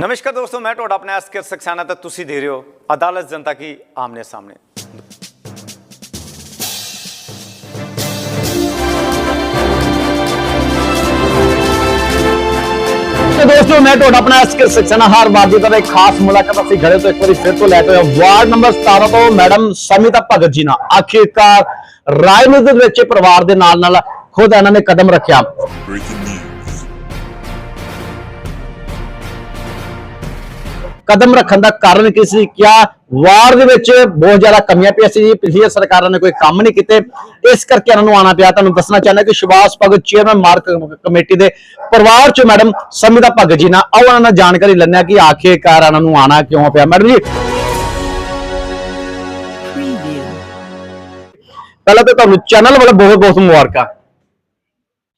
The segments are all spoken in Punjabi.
ਨਮਸਕਾਰ ਦੋਸਤੋ ਮੈਂ ਤੁਹਾਡਾ ਆਪਣਾ ਐਸਕੇ ਸਕਸਾਨਾ ਤੇ ਤੁਸੀਂ ਦੇ ਰਹੇ ਹੋ ਅਦਾਲਤ ਜਨਤਾ ਕੀ ਆਮਨੇ ਸਾਹਮਣੇ ਤੇ ਦੋਸਤੋ ਮੈਂ ਤੁਹਾਡਾ ਆਪਣਾ ਐਸਕੇ ਸਕਸਨਾ ਹਰ ਵਾਰ ਦੀ ਤਰ੍ਹਾਂ ਇੱਕ ਖਾਸ ਮੁਲਾਕਾਤ ਅਸੀਂ ਘਰੇ ਤੋਂ ਇੱਕ ਵਾਰੀ ਫਿਰ ਤੋਂ ਲੈ ਕੇ ਆਏ ਵਾਰਡ ਨੰਬਰ 17 ਤੋਂ ਮੈਡਮ ਸਮਿਤਾ ਭਗਤ ਜੀ ਨਾਲ ਆਖਿਰਕਾਰ ਰਾਜਨੀਤੀ ਦੇ ਵਿੱਚ ਪਰਿਵਾਰ ਦੇ ਨਾਲ ਨਾਲ ਖੁਦ ਇਹਨਾਂ ਨੇ ਕਦਮ ਰੱਖਿਆ ਕਦਮ ਰੱਖਣ ਦਾ ਕਾਰਨ ਕੀ ਸੀ? ਕਿਆ ਵਾਰਡ ਦੇ ਵਿੱਚ ਬਹੁਤ ਜ਼ਿਆਦਾ ਕਮੀਆਂ ਪਈਆਂ ਸੀ ਪਿਛਲੀਆਂ ਸਰਕਾਰਾਂ ਨੇ ਕੋਈ ਕੰਮ ਨਹੀਂ ਕੀਤੇ। ਇਸ ਕਰਕੇ ਇਹਨਾਂ ਨੂੰ ਆਣਾ ਪਿਆ। ਤੁਹਾਨੂੰ ਦੱਸਣਾ ਚਾਹੁੰਦਾ ਕਿ Subhash Bhagat chairman mark committee ਦੇ ਪਰਿਵਾਰ ਚ ਮੈਡਮ ਸਮਿਤਾ ਭਗਤ ਜੀ ਨਾਲ। ਆਓ ਇਹਨਾਂ ਨਾਲ ਜਾਣਕਾਰੀ ਹਾਂ ਕਿ ਆਖਿਰਕਾਰ ਇਹਨਾਂ ਨੂੰ ਆਣਾ ਕਿਉਂ ਪਿਆ। ਮੈਡਮ ਜੀ. ਪਹਿਲਾਂ ਤਾਂ ਤੁਹਾਨੂੰ ਚੈਨਲ ਵੱਲੋਂ ਬਹੁਤ ਬਹੁਤ ਮੁਬਾਰਕਾਂ।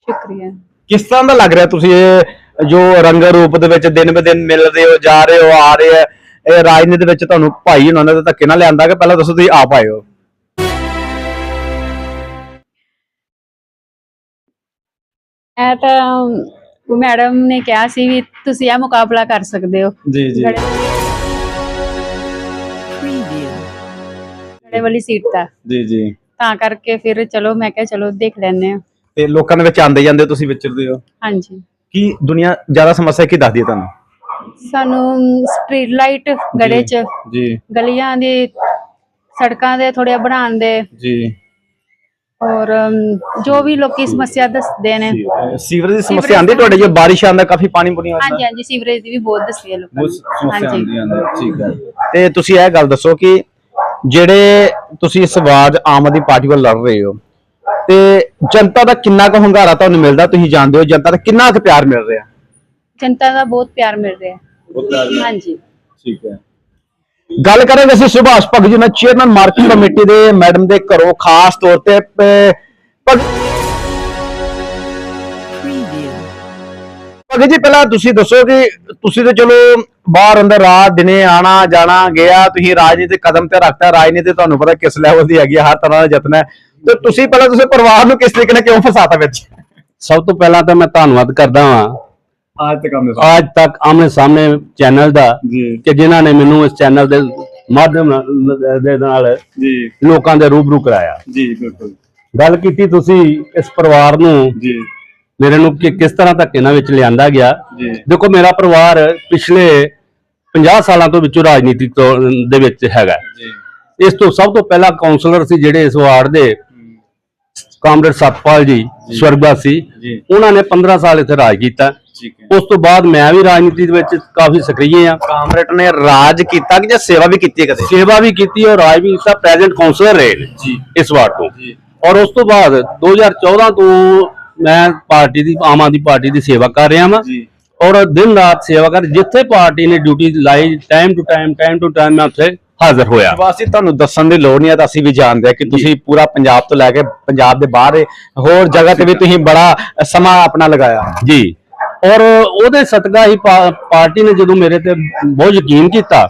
ਸ਼ੁਕਰੀਆ। ਕਿਸ ਤਰ੍ਹਾਂ ਦਾ ਲੱਗ ਰਿਹਾ ਤੁਸੀਂ ਇਹ ਜੋ ਰੰਗ ਰੂਪ ਦੇ ਵਿੱਚ ਦਿਨ ਬ ਦਿਨ ਮਿਲਦੇ ਹੋ ਜਾ ਰਹੇ ਹੋ ਆ ਰਹੇ ਆ ਇਹ ਰਾਜਨੀਤੀ ਦੇ ਵਿੱਚ ਤੁਹਾਨੂੰ ਭਾਈ ਉਹਨਾਂ ਨੇ ਤਾਂ ਧੱਕੇ ਨਾਲ ਲਿਆਂਦਾ ਕਿ ਪਹਿਲਾਂ ਦੱਸੋ ਤੁਸੀਂ ਆਪ ਆਏ ਹੋ ਇਹ ਤਾਂ ਮੈਡਮ ਨੇ ਕਿਹਾ ਸੀ ਵੀ ਤੁਸੀਂ ਇਹ ਮੁਕਾਬਲਾ ਕਰ ਸਕਦੇ ਹੋ। ਜੀ ਜੀ। ਗੜੇ ਗੜੇ ਵਾਲੀ ਸੀਟ ਦਾ ਜੀ ਜੀ। ਤਾਂ ਕਰਕੇ ਫਿਰ ਚਲੋ ਮੈਂ ਕਿਹਾ ਚਲੋ ਦੇਖ ਲੈਨੇ ਆ ਤੇ ਲੋਕਾਂ ਦੇ ਵਿੱਚ ਆਂਦੇ ਜਾਂਦੇ ਤੁਸੀਂ ਵਿਚਰਦੇ ਹੋ। ਹਾਂਜੀ। ਕੀ ਦੁਨੀਆ ਜ਼ਿਆਦਾ ਸਮੱਸਿਆ ਕੀ ਦੱਸਦੀ ਹੈ ਤੁਹਾਨੂੰ? ਸਾਨੂੰ ਸਟਰੀਟ ਲਾਈਟ ਗੜੇ ਚ ਜੀ। ਗਲੀਆਂ ਦੀ ਸੜਕਾਂ ਦੇ ਥੋੜੇ ਬਣਾਉਣ ਦੇ। ਜੀ। ਔਰ ਅਮ, ਜੋ ਵੀ ਲੋਕੀ ਸਮੱਸਿਆ ਦੱਸਦੇ ਨੇ। ਸੀਵਰੇਜ ਦੀ ਸਮੱਸਿਆ ਆਂਦੀ ਤੁਹਾਡੇ ਜੋ ਬਾਰਿਸ਼ ਆਂਦਾ ਕਾਫੀ ਪਾਣੀ ਪੁਣੀ ਆਉਂਦਾ? ਹਾਂਜੀ ਹਾਂਜੀ ਸੀਵਰੇਜ ਦੀ ਵੀ ਬਹੁਤ ਦੱਸੀ ਹੈ ਲੋਕਾਂ ਬਹੁਤ ਨੇ ਸਮੱਸਿਆ ਹਾਂਜੀ। ਆਉਂਦੀ ਆਂਦੀ ਠੀਕ ਹੈ। ਤੇ ਤੁਸੀਂ ਇਹ ਗੱਲ ਦੱਸੋ ਕਿ ਜਿਹੜੇ ਤੁਸੀਂ ਇਸ ਵਾਰ ਆਮ ਆਦਮੀ ਪਾਰਟੀ ਵੱਲ ਲੜ ਰਹੇ ਹੋ ਤੇ ਜਨਤਾ ਦਾ ਕਿੰਨਾ ਕੁ ਹੰਗਾਰਾ ਤੁਹਾਨੂੰ ਮਿਲਦਾ ਤੁਸੀਂ ਜਾਣਦੇ ਹੋ? ਜਨਤਾ ਦਾ ਕਿੰਨਾ ਕੁ ਪਿਆਰ ਮਿਲ ਰਿਹਾ? ਜਨਤਾ ਦਾ ਬਹੁਤ ਪਿਆਰ ਮਿਲ ਰਿਹਾ। ਹੈ ਹਾਂਜੀ। ਠੀਕ ਹੈ। ਗੱਲ ਕਰਾਂਗੇ ਅਸੀਂ ਸੁਭਾਸ਼ ਭਗਤ ਜੀ ਨਾਲ ਚੇਅਰਮੈਨ ਮਾਰਕੀਟ ਕਮੇਟੀ ਦੇ ਮੈਡਮ ਦੇ ਘਰੋਂ ਖਾਸ ਤੌਰ ਤੇ ਭਗਤ ਜੀ ਪਹਿਲਾਂ ਤੁਸੀਂ ਦੱਸੋ ਕਿ ਤੁਸੀਂ ਤੇ ਚਲੋ ਬਾਹਰ ਅੰਦਰ ਰਾਤ ਦਿਨੇ ਆਣਾ ਜਾਣਾ ਗਿਆ ਤੁਸੀਂ ਰਾਜਨੀਤੀ ਕਦਮ ਤੇ ਰੱਖਤਾ ਰਾਜਨੀਤੀ ਤੁਹਾਨੂੰ ਪਤਾ ਕਿਸ ਲੈਵਲ ਦੀ ਹੈਗੀ ਹਰ ਤਰ੍ਹਾਂ ਦਾ ਯਤਨ ਹੈ। ਤੇ ਤੁਸੀਂ ਪਹਿਲਾਂ ਤੁਸੀਂ ਪਰਿਵਾਰ ਨੂੰ ਕਿਸ ਤਰੀਕੇ ਨਾਲ ਕਿਉਂ ਫਸਾਤਾ ਵਿੱਚ? ਸਭ ਤੋਂ ਪਹਿਲਾਂ ਤਾਂ ਮੈਂ ਧੰਨਵਾਦ ਕਰਦਾ ਹਾਂ। ਅੱਜ ਤੱਕ ਆਮਨੇ ਅੱਜ ਤੱਕ ਆਮਨੇ ਸਾਹਮਣੇ ਚੈਨਲ ਦਾ ਜੀ। ਕਿ ਜਿਨ੍ਹਾਂ ਨੇ ਮੈਨੂੰ ਇਸ ਚੈਨਲ ਦੇ ਮਾਧਿਅਮ ਨਾਲ- ਦੇ ਨਾਲ ਜੀ। ਲੋਕਾਂ ਦੇ ਰੂਬਰੂ ਕਰਾਇਆ। ਜੀ ਬਿਲਕੁਲ। ਗੱਲ ਕੀਤੀ ਤੁਸੀਂ ਇਸ ਪਰਿਵਾਰ ਨੂੰ। ਜੀ। ਮੇਰੇ ਨੂੰ ਕਿ ਕਿਸ ਤਰ੍ਹਾਂ ਧੱਕੇ ਨਾਲ ਵਿੱਚ ਲਿਆਂਦਾ ਗਿਆ। ਦੇਖੋ ਮੇਰਾ ਪਰਿਵਾਰ ਪਿਛਲੇ 50 ਸਾਲਾਂ ਤੋਂ ਵਿੱਚੋਂ ਰਾਜਨੀਤੀ ਦੇ ਵਿੱਚ ਹੈਗਾ। ਇਸ ਤੋਂ ਸਭ ਤੋਂ ਪਹਿਲਾਂ ਕਾਉਂਸਲਰ ਸੀ ਜਿਹੜੇ ਇਸ ਵਾਰਡ ਦੇ ਕਾਮਰੇਡ ਸਤਪਾਲ ਜੀ ਸਵਰਗਵਾਸੀ ਉਹਨਾਂ ਨੇ 15 ਸਾਲ ਇੱਥੇ ਰਾਜ ਕੀਤਾ। ਉਸ ਤੋਂ ਬਾਅਦ ਮੈਂ ਵੀ ਰਾਜਨੀਤੀ ਦੇ ਵਿੱਚ ਕਾਫੀ ਸਕਰੀਏ ਆ ਕਾਮਰੇਟ ਨੇ ਰਾਜ ਕੀਤਾ ਕਿ ਜਾਂ ਸੇਵਾ ਵੀ ਕੀਤੀ ਕਦੇ? ਸੇਵਾ ਵੀ ਕੀਤੀ ਔਰ ਰਾਜ ਵੀ ਕੀਤਾ। ਪ੍ਰੈਜ਼ੀਡੈਂਟ ਕਾਉਂਸਲਰ ਰਹੇ ਨੇ ਇਸ ਵਾਰ ਤੋਂ। ਔਰ ਉਸ ਤੋਂ ਬਾਅਦ 2014 ਤੋਂ ਮੈਂ ਪਾਰਟੀ ਦੀ ਆਮ ਆਦਮੀ ਪਾਰਟੀ ਦੀ ਸੇਵਾ ਕਰ ਰਿਹਾ ਹਾਂ ਔਰ ਦਿਨ ਰਾਤ ਸੇਵਾ ਕਰ ਜਿੱਥੇ ਪਾਰਟੀ ਨੇ ਡਿਊਟੀ ਲਾਈ time to time time to time ਮੈਂ ਉੱਥੇ ਹਾਜ਼ਰ ਹੋਇਆ। ਵਾਸੀ ਤੁਹਾਨੂੰ ਦੱਸਣ ਦੀ ਲੋੜ ਨਹੀਂ ਹੈ ਤਾਂ ਅਸੀਂ ਵੀ ਜਾਣਦੇ ਹਾਂ ਕਿ ਤੁਸੀਂ ਪੂਰਾ ਪੰਜਾਬ ਤੋਂ ਲੈ ਕੇ ਪੰਜਾਬ ਦੇ ਬਾਹਰ ਹੋਰ ਜਗ੍ਹਾ ਤੇ ਵੀ ਤੁਸੀਂ ਬੜਾ ਸਮਾਂ ਆਪਣਾ ਲਗਾਇਆ। ਜੀ। ਔਰ ਉਹਦੇ ਸਦਕਾ ਹੀ ਪਾਰਟੀ ਨੇ ਜਦੋਂ ਮੇਰੇ ਤੇ ਬਹੁਤ ਯਕੀਨ ਕੀਤਾ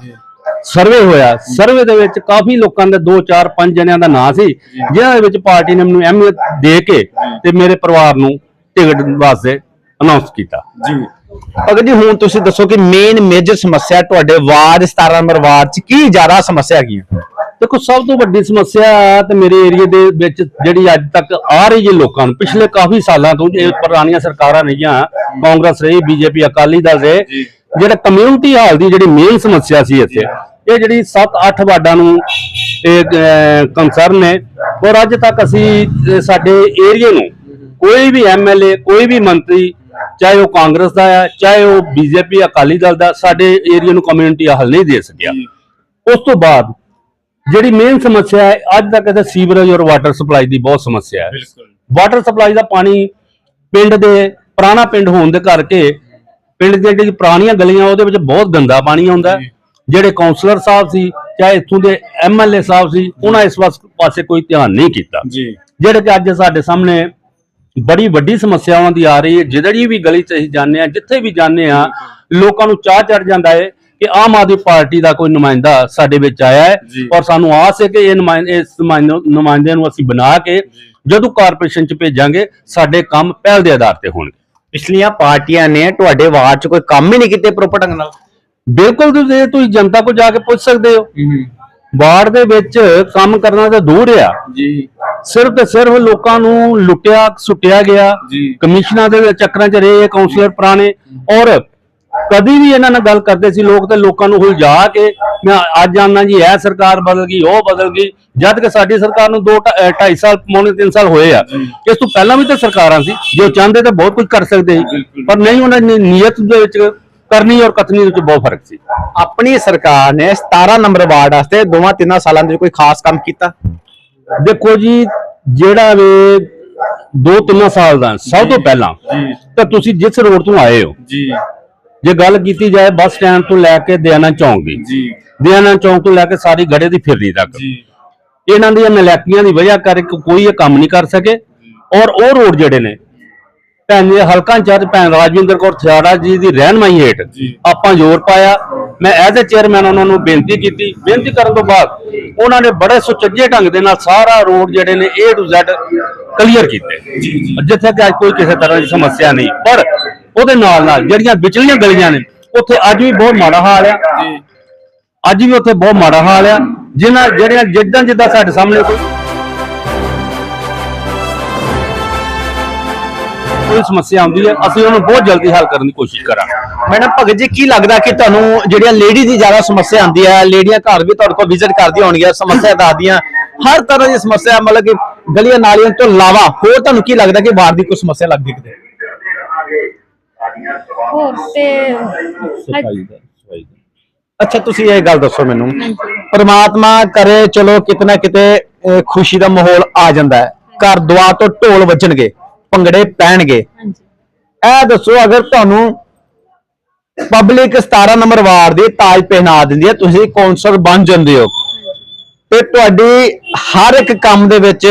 ਸਰਵੇ ਹੋਇਆ। ਸਰਵੇ ਦੇ ਵਿੱਚ ਕਾਫੀ ਲੋਕਾਂ ਦੇ 2 4 5 ਜਣਿਆਂ ਦਾ ਨਾਂ ਸੀ ਜਿਨ੍ਹਾਂ ਦੇ ਵਿੱਚ ਪਾਰਟੀ ਨੇ ਮੈਨੂੰ ਅਹਿਮੀਅਤ ਦੇ ਕੇ ਤੇ ਮੇਰੇ ਪਰਿਵਾਰ ਨੂੰ ਟਿਕਟ ਵਾਸਤੇ ਅਨਾਉਂਸ ਕੀਤਾ। ਜੀ। ਅਗਰ ਜੀ ਹੁਣ ਤੁਸੀਂ ਦੱਸੋ ਕਿ ਮੇਨ ਮੇਜਰ ਸਮੱਸਿਆ ਤੁਹਾਡੇ ਵਾਰਡ 17 ਨੰਬਰ ਵਾਰਡ 'ਚ ਕੀ ਜ਼ਿਆਦਾ ਸਮੱਸਿਆ ਹੈਗੀਆਂ ਦੇਖੋ ਸਭ ਤੋਂ ਵੱਡੀ ਸਮੱਸਿਆ ਤੇ ਮੇਰੇ ਏਰੀਆ ਦੇ ਵਿੱਚ ਜਿਹੜੀ ਅੱਜ ਤੱਕ ਆ ਰਹੀ ਹੈ ਲੋਕਾਂ ਨੂੰ ਪਿਛਲੇ ਕਾਫੀ ਸਾਲਾਂ ਤੋਂ ਇਹ ਪੁਰਾਣੀਆਂ ਸਰਕਾਰਾਂ ਰਹੀਆਂ ਕਾਂਗਰਸ ਰਹੀ ਬੀਜੇਪੀ ਅਕਾਲੀ ਦਲ ਰਹੇ ਜਿਹੜਾ ਕਮਿਊਨਿਟੀ ਹਾਲ ਦੀ ਜਿਹੜੀ ਮੇਨ ਸਮੱਸਿਆ ਸੀ ਇੱਥੇ ਇਹ ਜਿਹੜੀ 7-8 ਵਾਰਡਾਂ ਨੂੰ ਇਹ ਕੰਸਰਨ ਨੇ। ਔਰ ਅੱਜ ਤੱਕ ਅਸੀਂ ਸਾਡੇ ਏਰੀਆ ਨੂੰ ਕੋਈ ਵੀ ਐਮਐਲਏ ਕੋਈ ਵੀ ਮੰਤਰੀ ਚਾਹੇ ਉਹ ਕਾਂਗਰਸ ਦਾ ਹੈ ਚਾਹੇ ਉਹ ਬੀਜੇਪੀ ਅਕਾਲੀ ਦਲ ਦਾ ਸਾਡੇ ਏਰੀਆ ਨੂੰ ਕਮਿਊਨਿਟੀ ਹੱਲ ਨਹੀਂ ਦੇ ਸਕਿਆ। ਉਸ ਤੋਂ ਬਾਅਦ ਜਿਹੜੀ ਮੇਨ ਸਮੱਸਿਆ ਹੈ ਅੱਜ ਤੱਕ ਇਹਦੇ ਸੀਵਰੇਜ ਔਰ ਵਾਟਰ ਸਪਲਾਈ ਦੀ ਬਹੁਤ ਸਮੱਸਿਆ ਹੈ। ਵਾਟਰ ਸਪਲਾਈ ਦਾ ਪਾਣੀ ਪਿੰਡ ਦੇ ਪੁਰਾਣਾ ਪਿੰਡ ਹੋਣ ਦੇ ਕਰਕੇ ਪਿੰਡ ਦੀਆਂ ਜਿਹੜੀ ਪੁਰਾਣੀਆਂ ਗਲੀਆਂ ਉਹਦੇ ਵਿੱਚ ਬਹੁਤ ਗੰਦਾ ਪਾਣੀ ਆਉਂਦਾ। ਜਿਹੜੇ ਕਾਉਂਸਲਰ ਸਾਹਿਬ ਸੀ ਚਾਹੇ ਇੱਥੋਂ ਦੇ ਐਮਐਲਏ ਸਾਹਿਬ ਸੀ ਉਹਨਾਂ ਇਸ ਪਾਸੇ ਕੋਈ ਧਿਆਨ ਨਹੀਂ ਕੀਤਾ। ਜਿਹੜੇ ਕਿ ਅੱਜ ਸਾਡੇ ਸਾਹਮਣੇ ਬੜੀ ਵੱਡੀ ਸਮੱਸਿਆਵਾਂ ਦੀ ਆ ਰਹੀ ਹੈ। ਜਿਹੜੀ ਵੀ ਗਲੀ 'ਚ ਅਸੀਂ ਜਾਂਦੇ ਆ ਜਿੱਥੇ ਵੀ ਜਾਂਦੇ ਆ ਲੋਕਾਂ ਨੂੰ ਚਾਹ ਚੜ ਜਾਂਦਾ ਹੈ ਕਿ ਆਮ ਆਦਮੀ ਪਾਰਟੀ ਦਾ ਕੋਈ ਨੁਮਾਇੰਦਾ ਸਾਡੇ ਵਿੱਚ ਆਇਆ ਹੈ। ਔਰ ਸਾਨੂੰ ਆਸ ਹੈ ਕਿ ਇਹ ਨੁਮਾਇੰਦੇ ਇਸ ਨੁਮਾਇੰਦੇ ਨੂੰ ਅਸੀਂ ਬਣਾ ਕੇ ਜਦੋਂ ਕਾਰਪੋਰੇਸ਼ਨ 'ਚ ਭੇਜਾਂਗੇ ਸਾਡੇ ਕੰਮ ਪਹਿਲ ਦੇ ਆਧਾਰ ਤੇ ਹੋਣਗੇ। ਪਿਛਲੀਆਂ ਪਾਰਟੀਆਂ ਨੇ ਤੁਹਾਡੇ ਵਾਰਡ 'ਚ ਕੋਈ ਕੰਮ ਹੀ ਨਹੀਂ ਕੀਤੇ ਪ੍ਰੋਪਰ ਢੰਗ ਨਾਲ? ਬਿਲਕੁਲ ਤੁਸੀਂ ਤੁਸੀਂ ਜਨਤਾ ਕੋ ਜਾ ਕੇ ਪੁੱਛ ਸਕਦੇ ਹੋ। ਵਾਰਡ ਦੇ ਵਿੱਚ ਕੰਮ ਕਰਨਾ ਤਾਂ ਦੂਰ ਆ। ਜੀ। ਸਿਰਫ ਤੇ ਸਿਰਫ ਲੋਕਾਂ ਨੂੰ ਲੁੱਟਿਆ ਸੁੱਟਿਆ ਗਿਆ। ਜੀ। ਕਮਿਸ਼ਨਾਂ ਦੇ ਚੱਕਰਾਂ 'ਚ ਰਹੇ ਇਹ ਕਾਉਂਸਲਰ ਪੁਰਾਣੇ। ਔਰ ਕਦੀ ਵੀ ਇਹਨਾਂ ਨਾਲ ਗੱਲ ਕਰਦੇ ਸੀ ਲੋਕ ਤੇ ਲੋਕਾਂ ਨੂੰ ਉਲਝਾ ਕੇ ਮੈਂ ਅੱਜ ਆਨਾ ਜੀ ਇਹ ਸਰਕਾਰ ਬਦਲ ਗਈ ਉਹ ਬਦਲ ਗਈ ਜਦ ਕਿ ਸਾਡੀ ਸਰਕਾਰ ਨੂੰ 2 2.5 ਸਾਲ ਪੌਣੇ 3 ਸਾਲ ਹੋਏ ਆ। ਇਸ ਤੋਂ ਪਹਿਲਾਂ ਵੀ ਤਾਂ ਸਰਕਾਰਾਂ ਸੀ ਜੋ ਚਾਹੁੰਦੇ ਤਾਂ ਬਹੁਤ ਕੁਝ ਕਰ ਸਕਦੇ ਸੀ ਪਰ ਨਹੀਂ ਉਹਨਾਂ ਨੇ ਨੀਅਤ ਦੇ ਵਿੱਚ ਕਰਨੀ ਔਰ ਕਥਨੀ ਦੇ ਵਿੱਚ ਬਹੁਤ ਫ਼ਰਕ ਸੀ। ਆਪਣੀ ਸਰਕਾਰ ਨੇ 17 ਨੰਬਰ ਵਾਰਡ ਵਾਸਤੇ ਦੋਵਾਂ ਤਿੰਨਾਂ ਸਾਲਾਂ ਦੇ ਵਿੱਚ ਕੋਈ ਖਾਸ ਕੰਮ ਕੀਤਾ? ਦੇਖੋ ਜੀ ਜਿਹੜਾ ਵੇ ਦੋ ਤਿੰਨ ਸਾਲ ਦਾ ਸਭ ਤੋਂ ਪਹਿਲਾਂ ਜੀ। ਤਾਂ ਤੁਸੀਂ ਜਿਸ ਰੋਡ ਤੋਂ ਆਏ ਹੋ ਜੀ। ਜੇ ਗੱਲ ਕੀਤੀ ਜਾਏ ਬੱਸ ਸਟੈਂਡ ਤੋਂ ਲੈ ਕੇ ਦਿਆਨਾ ਚੌਂਕ ਦੀ ਜੀ। ਦਿਆਨਾ ਚੌਂਕ ਤੋਂ ਲੈ ਕੇ ਸਾਰੀ ਗੜੇ ਦੀ ਫਿਰਨੀ ਤੱਕ। ਜੀ। ਇਹਨਾਂ ਦੀਆਂ ਨਲੈਕੀਆਂ ਦੀ ਵਜ੍ਹਾ ਕਰਕੇ ਕੋਈ ਇਹ ਕੰਮ ਨਹੀਂ ਕਰ ਸਕੇ। ਔਰ ਉਹ ਰੋਡ ਜਿਹੜੇ ਨੇ ਭੈਣ ਹਲਕਾ ਇੰਚਾਰਜ ਭੈਣ ਰਾਜਵਿੰਦਰ ਕੌਰ ਥਿਆੜਾ ਜੀ ਦੀ ਰਹਿਨਮਾਈ ਹੇਠ। ਆਪਾਂ ਜ਼ੋਰ ਪਾਇਆ। ਮੈਂ ਐਜ਼ ਅ ਚੇਅਰਮੈਨ ਉਹਨਾਂ ਨੂੰ ਬੇਨਤੀ ਕੀਤੀ। ਬੇਨਤੀ ਕਰਨ ਤੋਂ ਬਾਅਦ ਉਹਨਾਂ ਨੇ ਬੜੇ ਸੁਚੱਜੇ ਢੰਗ ਦੇ ਨਾਲ ਸਾਰਾ ਰੋਡ ਜਿਹੜੇ ਨੇ A to Z ਕਲੀਅਰ ਕੀਤੇ। ਜਿੱਥੇ ਕਿ ਅੱਜ ਕੋਈ ਕਿਸੇ ਤਰ੍ਹਾਂ ਦੀ ਸਮੱਸਿਆ ਨਹੀਂ। ਪਰ ਉਹਦੇ ਨਾਲ ਨਾਲ ਜਿਹੜੀਆਂ ਵਿਚਲੀਆਂ ਗਲੀਆਂ ਨੇ ਉੱਥੇ ਅੱਜ ਵੀ ਬਹੁਤ ਮਾੜਾ ਹਾਲ ਆ। ਜੀ। ਅੱਜ ਵੀ ਉੱਥੇ ਬਹੁਤ ਮਾੜਾ ਹਾਲ ਆ। ਜਿਨ੍ਹਾਂ ਜਿਹੜੀਆਂ ਜਿੱਦਾਂ ਜਿੱਦਾਂ ਸਾਡੇ ਸਾਹਮਣੇ ਕੋਈ ਕੋਈ ਸਮੱਸਿਆ ਆਉਂਦੀ ਹੈ ਅਸੀਂ ਉਹਨੂੰ ਬਹੁਤ ਜਲਦੀ ਹੱਲ ਕਰਨ ਦੀ ਕੋਸ਼ਿਸ਼ ਕਰਾਂਗੇ। ਮੈਡਮ ਭਗਤ ਜੀ ਕੀ ਲੱਗਦਾ ਕਿ ਤੁਹਾਨੂੰ ਜਿਹੜੀਆਂ ਲੇਡੀ ਦੀ ਜ਼ਿਆਦਾ ਸਮੱਸਿਆ ਆਉਂਦੀ ਹੈ ਲੇਡੀਆਂ ਘਰ ਵੀ ਤੁਹਾਡੇ ਕੋਲ ਵਿਜ਼ਿਟ ਕਰਦੀਆਂ ਹੋਣਗੀਆਂ ਸਮੱਸਿਆ ਦੱਸਦੀਆਂ ਹਰ ਤਰ੍ਹਾਂ ਦੀ ਸਮੱਸਿਆ ਮਤਲਬ ਕਿ ਗਲੀਆਂ ਨਾਲੀਆਂ ਤੋਂ ਇਲਾਵਾ ਹੋਰ ਤੁਹਾਨੂੰ ਕੀ ਲੱਗਦਾ ਕਿ ਵਾਰਡ ਦੀ ਕੋਈ ਸਮੱਸਿਆ ਲੱਗਦੀ ਕਿਤੇ? ਹੋਰ ਤੇ ਅੱਛਾ ਤੁਸੀਂ ਇਹ ਗੱਲ ਦੱਸੋ ਮੈਨੂੰ। ਪ੍ਰਮਾਤਮਾ ਕਰੇ ਚਲੋ ਕਿਤਨਾ ਕਿਤੇ ਅਹ, ਖੁਸ਼ੀ ਦਾ ਮਾਹੌਲ ਆ ਜਾਂਦਾ ਹੈ। ਘਰ ਦੁਆ ਤੋਂ ਢੋਲ ਵੱਜਣਗੇ ਭੰਗੜੇ ਪੈਣਗੇ। ਹਾਂਜੀ। ਇਹ ਦੱਸੋ ਅਗਰ ਤੁਹਾਨੂੰ ਪਬਲਿਕ 17 ਨੰਬਰ ਵਾਰਡ ਦੀ ਤਾਜ ਪਹਿਨਾ ਦਿੰਦੀ ਹੈ ਤੁਸੀਂ ਕੌਂਸਲਰ ਬਣ ਜਾਂਦੇ ਹੋ? ਤੇ ਤੁਹਾਡੀ ਹਰ ਇੱਕ ਕੰਮ ਦੇ ਵਿੱਚ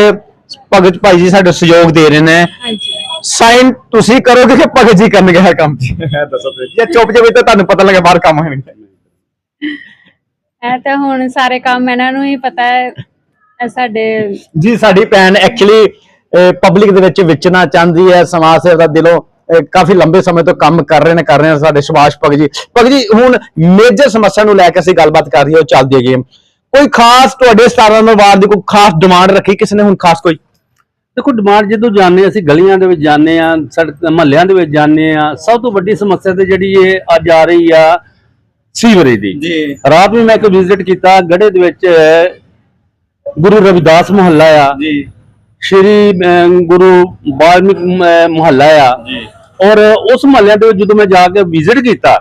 ਭਗਤ ਭਾਈ ਜੀ ਸਾਡੇ ਸਹਿਯੋਗ ਦੇ ਰਹੇ ਨੇ। ਹਾਂਜੀ। ਸਾਈਨ ਤੁਸੀਂ ਕਰੋਗੇ ਕਿ ਭਗਤ ਜੀ ਕਰਨਗੇ ਹਰ ਕੰਮ? ਇਹ ਦੱਸੋ ਤੁਸੀਂ ਜੇ ਚੁੱਪ ਜਾਵੇ ਤਾਂ ਤੁਹਾਨੂੰ ਪਤਾ ਲੱਗੇ ਬਾਹਰ ਕੰਮ ਹੋਣਗੇ ਇਹ ਤਾਂ ਹੁਣ ਸਾਰੇ ਕੰਮ ਇਹਨਾਂ ਨੂੰ ਹੀ ਪਤਾ ਹੈ ਇਹ ਸਾਡੇ ਜੀ ਸਾਡੀ ਭੈਣ ਐਕਚੁਅਲੀ ਪਬਲਿਕ ਦੇ ਵਿੱਚ ਵਿਚਣਾ ਚਾਹੁੰਦੀ ਹੈ ਸਮਾਜ ਸੇਵਾ ਦਾ ਦਿਲੋਂ ਅਹ, ਕਾਫੀ ਲੰਬੇ ਸਮੇਂ ਤੋਂ ਕੰਮ ਕਰ ਰਹੇ ਨੇ ਕਰ ਰਹੇ ਨੇ ਸਾਡੇ ਸੁਭਾਸ਼ ਭਗਤ ਜੀ। ਭਗਤ ਜੀ ਹੁਣ ਮੇਜਰ ਸਮੱਸਿਆ ਨੂੰ ਲੈ ਕੇ ਅਸੀਂ ਗੱਲਬਾਤ ਕਰ ਰਹੀ ਹਾਂ ਉਹ ਚੱਲਦੀ ਹੈ। ਕੋਈ ਖਾਸ ਤੁਹਾਡੇ 17 ਨੰਬਰ ਵਾਰਡ ਦੀ ਕੋਈ ਖਾਸ ਡਿਮਾਂਡ ਰੱਖੀ? ਕਿਸੇ ਨੇ ਹੁਣ ਖਾਸ ਕੋਈ? ਦੇਖੋ ਡਿਮਾਂਡ ਜਦੋਂ ਜਾਂਦੇ ਅਸੀਂ ਗਲੀਆਂ ਦੇ ਵਿੱਚ ਜਾਂਦੇ ਆ ਸੜਕ ਮਹੱਲਿਆਂ ਦੇ ਵਿੱਚ ਜਾਂਦੇ ਆ ਸਭ ਤੋਂ ਵੱਡੀ ਸਮੱਸਿਆ ਤੇ ਜਿਹੜੀ ਇਹ ਅੱਜ ਆ ਰਹੀ ਆ ਸੀਵਰੇਜ ਦੀ। ਜੀ। ਰਾਤ ਨੂੰ ਮੈਂ ਇੱਕ ਵਿਜ਼ਿਟ ਕੀਤਾ ਗੜੇ ਦੇ ਵਿੱਚ ਗੁਰੂ ਰਵਿਦਾਸ ਮੁਹੱਲਾ ਆ। ਜੀ। ਸ਼੍ਰੀ ਗੁਰੂ ਵਾਲਮੀਕ ਮੁਹੱਲਾ ਆ। ਜੀ। ਔਰ ਉਸ ਮੁਹੱਲਿਆਂ ਦੇ ਵਿੱਚ ਜਦੋਂ ਮੈਂ ਜਾ ਕੇ ਵਿਜ਼ਿਟ ਕੀਤਾ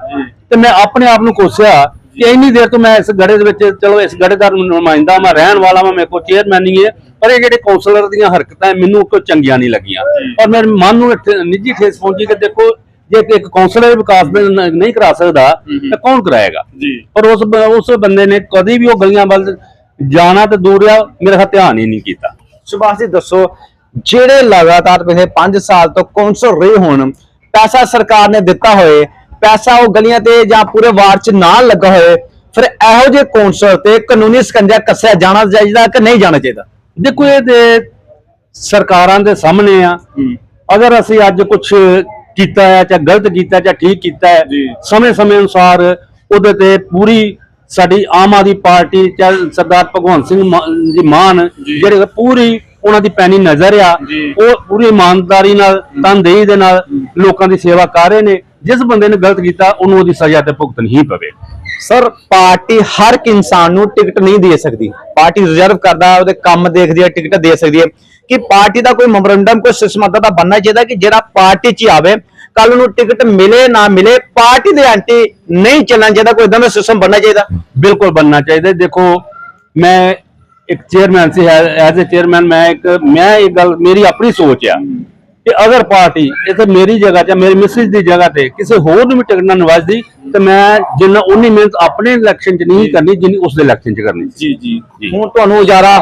ਤੇ ਮੈਂ ਆਪਣੇ ਆਪ ਨੂੰ ਕੋਸਿਆ ਕਿ ਇੰਨੀ ਦੇਰ ਤੋਂ ਮੈਂ ਇਸ ਗੜੇ ਦੇ ਵਿੱਚ ਚਲੋ ਇਸ ਗੜੇ ਦਾ ਨੁਮਾਇੰਦਾ ਮੈਂ ਰਹਿਣ ਵਾਲਾ ਮੈਂ ਮੇਰੇ ਕੋਲ ਚੇਅਰਮੈਨ ਨਹੀਂ ਹੈ। ਪਰ ਇਹ ਜਿਹੜੇ ਕਾਉਂਸਲਰ ਦੀਆਂ ਹਰਕਤਾਂ ਮੈਨੂੰ ਕੋਈ ਚੰਗੀਆਂ ਨਹੀਂ ਲੱਗੀਆਂ। ਔਰ ਮੇਰੇ ਮਨ ਨੂੰ ਨਿੱਜੀ ਠੇਸ ਪਹੁੰਚੀ ਕਿ ਦੇਖੋ ਜੇ ਇੱਕ ਕਾਉਂਸਲਰ ਵਿਕਾਸ ਨਹੀਂ ਕਰਾ ਸਕਦਾ ਤਾਂ ਕੌਣ ਕਰਾਏਗਾ? ਜੀ। ਪਰ ਉਸ ਉਸ ਬੰਦੇ ਨੇ ਕਦੀ ਵੀ ਉਹ ਗਲੀਆਂ ਵੱਲ ਜਾਣਾ ਤੇ ਦੂਰ ਆ ਮੇਰਾ ਖਿਆਲ ਧਿਆਨ ਹੀ ਨਹੀਂ ਕੀਤਾ। ਸੁਭਾਸ਼ ਜੀ ਦੱਸੋ ਜਿਹੜੇ ਲਗਾਤਾਰ ਪਿਛਲੇ 5 ਸਾਲ ਤੋਂ ਕੌਂਸਲ ਰਹੇ ਹੋਣ ਪੈਸਾ ਸਰਕਾਰ ਨੇ ਦਿੱਤਾ ਹੋਏ ਪੈਸਾ ਉਹ ਗਲੀਆਂ ਤੇ ਜਾਂ ਪੂਰੇ ਵਾਰਡ 'ਚ ਨਾ ਲੱਗਾ ਹੋਏ ਫਿਰ ਇਹੋ ਜਿਹੇ ਕੌਂਸਲ ਤੇ ਕਾਨੂੰਨੀ ਸਕੰਜਾ ਕੱਸਿਆ ਜਾਣਾ ਚਾਹੀਦਾ ਕਿ ਨਹੀਂ ਜਾਣਾ ਚਾਹੀਦਾ? ਦੇਖੋ ਇਹ ਤੇ ਸਰਕਾਰਾਂ ਦੇ ਸਾਹਮਣੇ ਆ। ਅਗਰ ਅਸੀਂ ਅੱਜ ਕੁਝ ਕੀਤਾ ਹੈ ਜਾਂ ਗਲਤ ਕੀਤਾ ਹੈ ਜਾਂ ਠੀਕ ਕੀਤਾ ਹੈ ਜੀ। ਸਮੇਂ-ਸਮੇਂ ਅਨੁਸਾਰ ਉਹਦੇ ਤੇ ਪੂਰੀ ਸਾਡੀ ਆਮ ਆਦਮੀ ਪਾਰਟੀ ਚਾਹੇ ਸਰਦਾਰ ਭਗਵੰਤ ਸਿੰਘ ਜੀ ਮਾਨ ਜਿਹੜੇ ਪੂਰੀ ਉਹਨਾਂ ਦੀ ਪੈਣੀ ਨਜ਼ਰ ਆ। ਉਹ ਪੂਰੀ ਇਮਾਨਦਾਰੀ ਨਾਲ ਤਨਦੇਹੀ ਦੇ ਨਾਲ ਲੋਕਾਂ ਦੀ ਸੇਵਾ ਕਰ ਰਹੇ ਨੇ। ਜਿਸ ਬੰਦੇ ਨੇ ਗਲਤ ਕੀਤਾ ਉਹਨੂੰ ਉਹਦੀ ਸਜ਼ਾ ਤੇ ਭੁਗਤਣੀ ਹੀ ਪਵੇ। ਸਰ ਪਾਰਟੀ ਹਰ ਇੱਕ ਇਨਸਾਨ ਨੂੰ ਟਿਕਟ ਨਹੀਂ ਦੇ ਸਕਦੀ। ਪਾਰਟੀ ਰਿਜ਼ਰਵ ਕਰਦਾ ਉਹਦੇ ਕੰਮ ਦੇਖਦੀ ਹੈ ਟਿਕਟ ਦੇ ਸਕਦੀ ਹੈ। ਕਿ ਪਾਰਟੀ ਦਾ ਕੋਈ ਮੈਮੋਰੰਡਮ ਕੋਈ ਸਿਸਟਮ ਦਾ ਬਣਨਾ ਚਾਹੀਦਾ ਕਿ ਜਿਹੜਾ ਪਾਰਟੀ 'ਚ ਹੀ ਆਵੇ ਕੱਲ ਨੂੰ ਟਿਕਟ ਮਿਲੇ ਨਾ ਮਿਲੇ ਪਾਰਟੀ ਦੇ ਐਂਟੀ ਨਹੀਂ ਚੱਲਣਾ ਚਾਹੀਦਾ ਕੋਈ ਇਦਾਂ ਦਾ ਸਿਸਟਮ ਬਣਨਾ ਚਾਹੀਦਾ। ਬਿਲਕੁਲ ਬਣਨਾ ਚਾਹੀਦਾ। ਦੇਖੋ ਮੈਂ ਇੱਕ ਚੇਅਰਮੈਨ ਸੀ ਐਜ਼ ਅ ਚੇਅਰਮੈਨ ਮੈਂ ਇੱਕ ਮੈਂ ਇਹ ਗੱਲ ਮੇਰੀ ਆਪਣੀ ਸੋਚ ਆ ਕਿ ਅਗਰ ਪਾਰਟੀ ਇੱਥੇ ਮੇਰੀ ਜਗ੍ਹਾ ਤੇ ਮੇਰੀ ਮਿਸਿਸ ਦੀ ਜਗ੍ਹਾ ਤੇ ਕਿਸੇ ਹੋਰ ਨੂੰ ਵੀ ਟਿਕਟ ਨਾ ਨਵਾਜ਼ਦੀ ਤੇ ਮੈਂ ਜਿੰਨਾ ਉਨੀ ਮਿਹਨਤ ਆਪਣੇ ਇਲੈਕਸ਼ਨ 'ਚ ਨਹੀਂ ਕਰਨੀ ਜਿੰਨੀ ਉਸ ਦੇ ਇਲੈਕਸ਼ਨ 'ਚ ਕਰਨੀ ਜੀ ਜੀ ਹੁਣ ਤੁਹਾਨੂੰ ਜ਼ਿਆਦਾ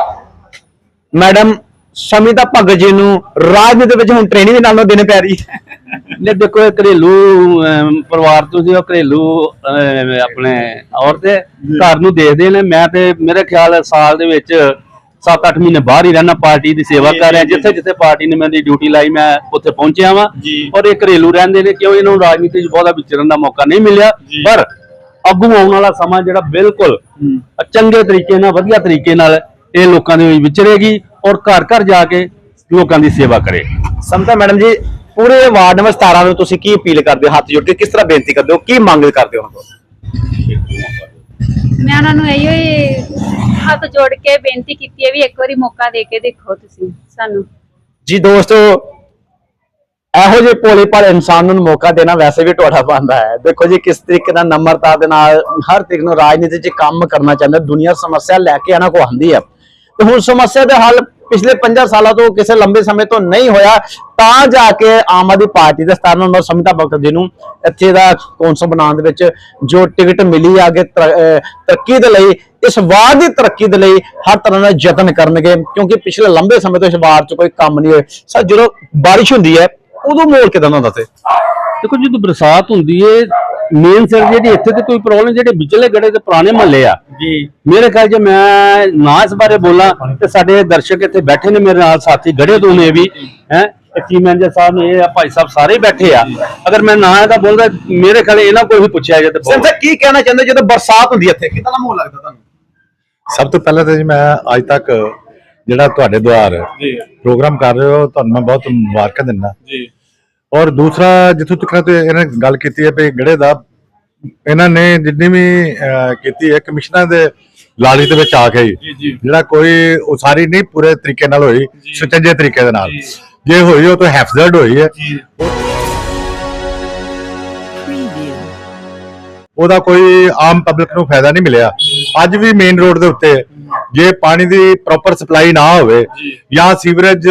ਮੈਡਮ ਸਮਿਤਾ ਭਗਤ ਜੀ ਨੂੰ ਰਾਜਨੀਤੀ ਵਿੱਚ ਹੁਣ ਟ੍ਰੇਨਿੰਗ ਵੀ ਨਾਲੋਂ ਦੇਣੇ ਪੈ ਰਹੀ ਹੈ। ਨੇ ਦੇਖੋ ਇਹ ਘਰੇਲੂ ਪਰਿਵਾਰ ਤੁਸੀਂ ਉਹ ਘਰੇਲੂ ਆਪਣੇ ਔਰਤ ਘਰ ਨੂੰ ਦੇਖਦੇ ਨੇ। ਮੈਂ ਤੇ ਮੇਰੇ ਖਿਆਲ ਸਾਲ ਦੇ ਵਿੱਚ 7-8 ਮਹੀਨੇ ਬਾਹਰ ਹੀ ਰਹਿਣਾ ਪਾਰਟੀ ਦੀ ਸੇਵਾ ਕਰ ਰਿਹਾ। ਜਿੱਥੇ ਜਿੱਥੇ ਪਾਰਟੀ ਨੇ ਮੇਰੀ ਡਿਊਟੀ ਲਾਈ ਮੈਂ ਉੱਥੇ ਪਹੁੰਚਿਆ ਵਾਂ। ਔਰ ਇਹ ਘਰੇਲੂ ਰਹਿੰਦੇ ਨੇ ਕਿਉਂ ਇਹਨਾਂ ਨੂੰ ਰਾਜਨੀਤੀ 'ਚ ਬਹੁਤਾ ਵਿਚਰਨ ਦਾ ਮੌਕਾ ਨਹੀਂ ਮਿਲਿਆ। ਪਰ ਅੱਗੂ ਆਉਣ ਵਾਲਾ ਸਮਾਂ ਜਿਹੜਾ ਬਿਲਕੁਲ ਚੰਗੇ ਤਰੀਕੇ ਨਾਲ ਵਧੀਆ ਤਰੀਕੇ ਨਾਲ ਇਹ ਲੋਕਾਂ ਦੇ ਵਿੱਚ ਵਿਚਰੇਗੀ ਔਰ ਘਰ ਘਰ ਜਾ ਕੇ ਲੋਕਾਂ ਦੀ ਸੇਵਾ ਕਰੇ। ਸਮਤਾ ਮੈਡਮ ਜੀ ਪੂਰੇ ਵਾਰਡ ਨੰਬਰ 17 ਨੂੰ ਤੁਸੀਂ ਕੀ ਅਪੀਲ ਕਰਦੇ ਹੋ ਹੱਥ ਜੋੜ ਕੇ ਕਿਸ ਤਰ੍ਹਾਂ ਬੇਨਤੀ ਕਰਦੇ ਹੋ ਕੀ ਮੰਗ ਕਰਦੇ ਹੋ ਉਹਨਾਂ ਮੈਂ ਉਹਨਾਂ ਨੂੰ ਇਹੋ ਹੀ ਹੱਥ ਜੋੜ ਕੇ ਬੇਨਤੀ ਕੀਤੀ ਹੈ ਵੀ ਇੱਕ ਵਾਰੀ ਮੌਕਾ ਦੇ ਕੇ ਦੇਖੋ ਤੁਸੀਂ ਸਾਨੂੰ। ਜੀ ਦੋਸਤੋ ਇਹੋ ਜਿਹੇ ਭੋਲੇ ਭਾਲੇ ਇਨਸਾਨ ਨੂੰ ਮੌਕਾ ਦੇਣਾ ਵੈਸੇ ਵੀ ਤੁਹਾਡਾ ਬੰਦਾ ਹੈ। ਦੇਖੋ ਜੀ ਕਿਸ ਤਰੀਕੇ ਨਾਲ ਨਮਰਤਾ ਦੇ ਨਾਲ ਹਰ ਤਰੀਕੇ ਨੂੰ ਰਾਜਨੀਤੀ 'ਚ ਕੰਮ ਕਰਨਾ ਚਾਹੁੰਦਾ ਦੁਨੀਆ ਸਮੱਸਿਆ ਲੈ ਕੇ ਇਹਨਾਂ ਕੋ ਆਂਦੀ ਹੈ। ਤੇ ਹੁਣ ਸਮੱਸਿਆ ਦੇ ਹੱਲ ਪਿਛਲੇ 50 ਸਾਲਾਂ ਤੋਂ ਕਿਸੇ ਲੰਬੇ ਸਮੇਂ ਤੋਂ ਨਹੀਂ ਹੋਇਆ, ਤਾਂ ਜਾ ਕੇ ਆਮ ਆਦਮੀ ਪਾਰਟੀ ਦੇ 17 ਨੰਬਰ ਸਮਿਤਾ ਭਗਤ ਜੀ ਨੂੰ ਇੱਥੇ ਦਾ ਕੌਂਸਲ ਬਣਾਉਣ ਦੇ ਵਿੱਚ ਜੋ ਟਿਕਟ ਮਿਲੀ ਆ ਕੇ ਤਰ- ਅਹ, ਤਰੱਕੀ ਦੇ ਲਈ, ਇਸ ਵਾਰ ਦੀ ਤਰੱਕੀ ਦੇ ਲਈ ਹਰ ਤਰ੍ਹਾਂ ਦਾ ਯਤਨ ਕਰਨਗੇ, ਕਿਉਂਕਿ ਪਿਛਲੇ ਲੰਬੇ ਸਮੇਂ ਤੋਂ ਇਸ ਵਾਰ 'ਚ ਕੋਈ ਕੰਮ ਨਹੀਂ ਹੋਇਆ। ਸਰ, ਜਦੋਂ ਬਾਰਿਸ਼ ਹੁੰਦੀ ਹੈ, ਉਦੋਂ ਮੋੜ ਕਿਦਾਂ ਦਾ ਹੁੰਦਾ ਸੀ? ਦੇਖੋ ਜਦੋਂ ਬਰਸਾਤ ਹੁੰਦੀ ਏ ਮੇਨ ਸਿਰ ਜਿਹੜੀ ਇੱਥੇ ਤੇ ਕੋਈ ਪ੍ਰੋਬਲਮ ਜਿਹੜੇ ਵਿਚਲੇ ਗੜੇ ਤੇ ਪੁਰਾਣੇ ਮਹੱਲੇ ਆ। ਜੀ। ਮੇਰੇ ਖਿਆਲ 'ਚ ਮੈਂ ਨਾ ਇਸ ਬਾਰੇ ਬੋਲਾਂ ਤੇ ਸਾਡੇ ਦਰਸ਼ਕ ਇੱਥੇ ਬੈਠੇ ਨੇ ਮੇਰੇ ਨਾਲ ਸਾਥੀ ਗੜੇ ਤੋਂ ਨੇ ਵੀ ਹੈ। ਕੀ ਮੈਨੇਜਰ ਸਾਹਿਬ ਨੇ ਇਹ ਆ ਭਾਈ ਸਾਹਿਬ ਸਾਰੇ ਬੈਠੇ ਆ। ਅਗਰ ਮੈਂ ਨਾ ਇਹਦਾ ਬੋਲਦਾ ਮੇਰੇ ਖਿਆਲ ਇਹਨਾਂ ਕੋਈ ਵੀ ਪੁੱਛਿਆ ਜੇ ਤੇ ਬਹੁਤ ਸਰ ਕੀ ਕਹਿਣਾ ਚਾਹੁੰਦੇ ਜਦੋਂ ਬਰਸਾਤ ਹੁੰਦੀ ਇੱਥੇ? ਕਿਦਾਂ ਦਾ ਮਾਹੌਲ ਲੱਗਦਾ ਤੁਹਾਨੂੰ? ਸਭ ਤੋਂ ਪਹਿਲਾਂ ਤਾਂ ਜੀ ਮੈਂ ਅੱਜ ਤੱਕ ਜਿਹੜਾ ਤੁਹਾਡੇ ਦੁਆਰ ਪ੍ਰੋਗਰਾਮ ਕਰ ਰਹੇ ਹੋ ਤੁਹਾਨੂੰ ਮੈਂ ਬਹੁਤ ਮੁਬਾਰਕਾਂ ਦਿੰਦਾ। ਜੀ। ਔਰ ਦੂਸਰਾ ਜਿੱਥੋਂ ਤੱਕ ਇਹਨਾਂ ਨੇ ਗੱਲ ਕੀਤੀ ਹੈ ਵੀ ਗੜੇ ਦਾ ਇਹਨਾਂ ਨੇ ਜਿੰਨੀ ਵੀ ਕੀਤੀ ਹੈ ਕਮਿਸ਼ਨਰ ਦੇ ਲਾਲੀ ਦੇ ਵਿੱਚ ਆ ਕੇ ਜਿਹੜਾ ਕੋਈ ਉਸਾਰੀ ਨਹੀਂ ਪੂਰੇ ਤਰੀਕੇ ਨਾਲ ਹੋਈ ਸੁਚੱਜੇ ਤਰੀਕੇ ਦੇ ਨਾਲ। ਜੇ। ਹੋਈ ਉਹ ਤਾਂ ਹੈਫਜ਼ਰਡ ਹੋਈ ਹੈ। ਉਹਦਾ ਕੋਈ ਆਮ ਪਬਲਿਕ ਨੂੰ ਫਾਇਦਾ ਨਹੀਂ ਮਿਲਿਆ। ਅੱਜ ਵੀ ਮੇਨ ਰੋਡ ਦੇ ਉੱਤੇ ਜੇ ਪਾਣੀ ਦੀ ਪ੍ਰੋਪਰ ਸਪਲਾਈ ਨਾ ਹੋਵੇ ਜਾਂ। ਸੀਵਰੇਜ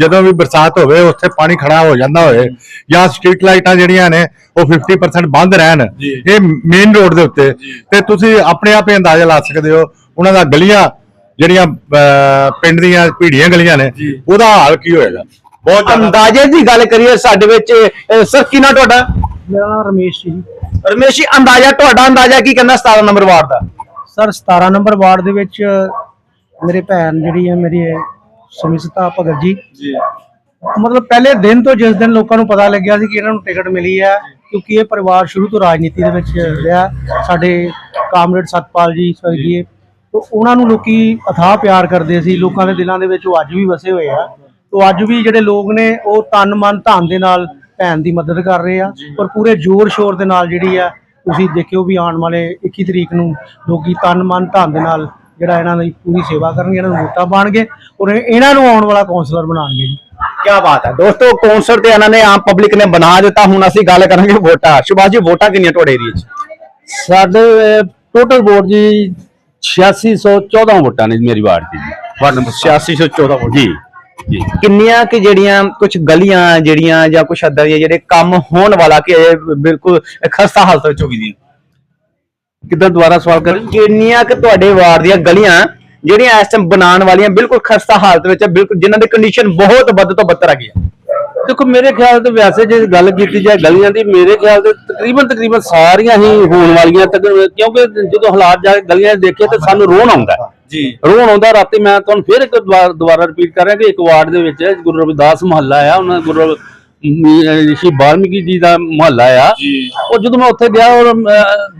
ਜਦੋਂ ਵੀ ਬਰਸਾਤ ਹੋਵੇ ਉੱਥੇ ਪਾਣੀ ਖੜਾ ਹੋ ਜਾਂਦਾ ਹੋਵੇ ਜਾਂ ਸਟਰੀਟ ਲਾਈਟਾਂ ਜਿਹੜੀਆਂ ਨੇ ਉਹ 50% ਬੰਦ ਰਹਿਣ ਇਹ ਮੇਨ ਰੋਡ ਦੇ ਉੱਤੇ। ਤੇ ਤੁਸੀਂ ਆਪਣੇ ਆਪ ਹੀ ਅੰਦਾਜ਼ਾ ਲਾ ਸਕਦੇ ਹੋ ਉਹਨਾਂ ਦਾ ਗਲੀਆਂ ਜਿਹੜੀਆਂ ਪਿੰਡ ਦੀਆਂ ਭੀੜੀਆਂ ਗਲੀਆਂ ਨੇ ਉਹਦਾ ਹਾਲ ਕੀ ਹੋਏਗਾ? ਬਹੁਤ ਅੰਦਾਜ਼ੇ ਦੀ ਗੱਲ ਕਰੀਏ ਸਾਡੇ ਵਿੱਚ ਸਰ ਕੀ ਨਾ ਤੁਹਾਡਾ? ਮੇਰਾ ਨਾਮ ਰਮੇਸ਼ ਜੀ। ਰਮੇਸ਼ ਜੀ ਅੰਦਾਜ਼ਾ ਤੁਹਾਡਾ ਅੰਦਾਜ਼ਾ ਕੀ ਕਹਿੰਦਾ 17 ਨੰਬਰ ਵਾਰਡ ਦਾ? ਸਰ 17 ਨੰਬਰ ਵਾਰਡ ਦੇ ਵਿੱਚ ਮੇਰੇ ਭੈਣ ਜਿਹੜੀ ਹੈ ਮੇਰੀ ਸਮਿਸਤਾ ਭਗਤ ਜੀ। ਜੀ। ਮਤਲਬ ਪਹਿਲੇ ਦਿਨ ਤੋਂ ਜਿਸ ਦਿਨ ਲੋਕਾਂ ਨੂੰ ਪਤਾ ਲੱਗਿਆ ਸੀ ਕਿ ਇਹਨਾਂ ਨੂੰ ਟਿਕਟ ਮਿਲੀ ਹੈ ਕਿਉਂਕਿ ਇਹ ਪਰਿਵਾਰ ਸ਼ੁਰੂ ਤੋਂ ਰਾਜਨੀਤੀ ਦੇ ਵਿੱਚ ਰਿਹਾ। ਸਾਡੇ ਕਾਮਰੇਡ ਸਤਪਾਲ ਜੀ ਸਵਰਗੀਏ ਤੋਂ ਉਹਨਾਂ ਨੂੰ ਲੋਕੀ ਅਥਾਹ ਪਿਆਰ ਕਰਦੇ ਸੀ। ਲੋਕਾਂ ਦੇ ਦਿਲਾਂ ਦੇ ਵਿੱਚ ਉਹ ਅੱਜ ਵੀ ਵਸੇ ਹੋਏ ਆ। ਤੋਂ ਅੱਜ ਵੀ ਜਿਹੜੇ ਲੋਕ ਨੇ ਉਹ ਤਨ ਮਨ ਧਨ ਦੇ ਨਾਲ ਭੈਣ ਦੀ ਮਦਦ ਕਰ ਰਹੇ ਆ। ਔਰ ਪੂਰੇ ਜ਼ੋਰ ਸ਼ੋਰ ਦੇ ਨਾਲ ਜਿਹੜੀ ਆ ਤੁਸੀਂ ਦੇਖਿਓ ਵੀ ਆਉਣ ਵਾਲੇ 21 ਤਰੀਕ ਨੂੰ ਲੋਕੀ ਤਨ ਮਨ ਧਨ ਦੇ ਨਾਲ ਜਿਹੜਾ ਇਹਨਾਂ ਦੀ ਪੂਰੀ ਸੇਵਾ ਕਰਨਗੇ ਇਹਨਾਂ ਨੂੰ ਵੋਟਾਂ ਪਾਣਗੇ ਔਰ ਇਹਨਾਂ ਨੂੰ ਆਉਣ ਵਾਲਾ ਕੌਂਸਲਰ ਬਣਾਉਣਗੇ ਜੀ। ਕੀ ਬਾਤ ਹੈ। ਦੋਸਤੋ ਕੌਂਸਲ ਤੇ ਇਹਨਾਂ ਨੇ ਆਮ ਪਬਲਿਕ ਨੇ ਬਣਾ ਦਿੱਤਾ। ਹੁਣ ਅਸੀਂ ਗੱਲ ਕਰਾਂਗੇ ਵੋਟਾਂ। ਸੁਭਾਸ਼ ਜੀ ਵੋਟਾਂ ਕਿੰਨੀਆਂ ਤੁਹਾਡੇ ਏਰੀਆ 'ਚ? ਸਾਡੇ ਟੋਟਲ ਵੋਟ ਜੀ 8614 ਵੋਟਾਂ ਨੇ ਮੇਰੀ ਵਾਰਡ ਦੀ ਜੀ। Ward number 8614 vote. ਜੀ ਜੀ। ਕਿੰਨੀਆਂ ਕਿ ਜਿਹੜੀਆਂ ਕੁਝ ਗਲੀਆਂ ਜਿਹੜੀਆਂ ਜਾਂ ਕੁਝ ਅੱਦਾਂ ਦੀਆਂ ਜਿਹੜੇ ਕੰਮ ਹੋਣ ਵਾਲਾ ਕਿ ਬਿਲਕੁਲ ਖਸਤਾ ਹਾਲਤ ਵਿੱਚ ਹੋ ਗਈ ਦੀਆਂ ਕਿੱਦਾਂ ਦੁਬਾਰਾ ਸਵਾਲ ਕਰੀ? ਕਿੰਨੀਆਂ ਕਿ ਤੁਹਾਡੇ ਵਾਰਡ ਦੀਆਂ ਗਲੀਆਂ ਜਿਹੜੀਆਂ ਇਸ ਟਾਈਮ ਬਣਾਉਣ ਵਾਲੀਆਂ ਬਿਲਕੁਲ ਖਸਤਾ ਹਾਲਤ ਵਿੱਚ ਹੈ ਬਿਲਕੁਲ ਜਿਨ੍ਹਾਂ ਦੀ ਕੰਡੀਸ਼ਨ ਬਹੁਤ ਵੱਧ ਤੋਂ ਬੱਤਰ ਆ। ਗਈ ਹੈ ਦੇਖੋ ਮੇਰੇ ਖਿਆਲ ਤੇ ਵੈਸੇ ਜੇ ਗੱਲ ਕੀਤੀ ਜਾਏ ਗਲੀਆਂ ਦੀ ਮੇਰੇ ਖਿਆਲ ਤੇ ਤਕਰੀਬਨ ਤਕਰੀਬਨ ਸਾਰੀਆਂ ਹੀ ਹੋਣ ਵਾਲੀਆਂ ਤੱਕ ਕਿਉਂਕਿ ਜਦੋਂ ਹਾਲਾਤ ਜਾ ਕੇ ਗਲੀਆਂ ਦੇਖੇ ਤਾਂ ਸਾਨੂੰ ਰੋਣ ਆਉਂਦਾ ਜੀ। ਰੋਣ ਆਉਂਦਾ ਰਾਤੀ ਮੈਂ ਤੁਹਾਨੂੰ ਫਿਰ ਇੱਕ ਦੁਬਾਰਾ- ਦੁਬਾਰਾ ਰਿਪੀਟ ਕਰ ਰਿਹਾ ਕਿ ਇੱਕ ਵਾਰਡ ਦੇ ਵਿੱਚ ਗੁਰੂ ਰਵਿਦਾਸ ਮਹੱਲਾ ਆ ਉਹਨਾਂ ਗੁਰੂ ਰਿਸ਼ੀ ਬਾਲਮੀਕੀ ਜੀ ਦਾ ਮਹੱਲਾ ਆ। ਉਹ ਜਦੋਂ ਮੈਂ ਉੱਥੇ ਗਿਆ ਔਰ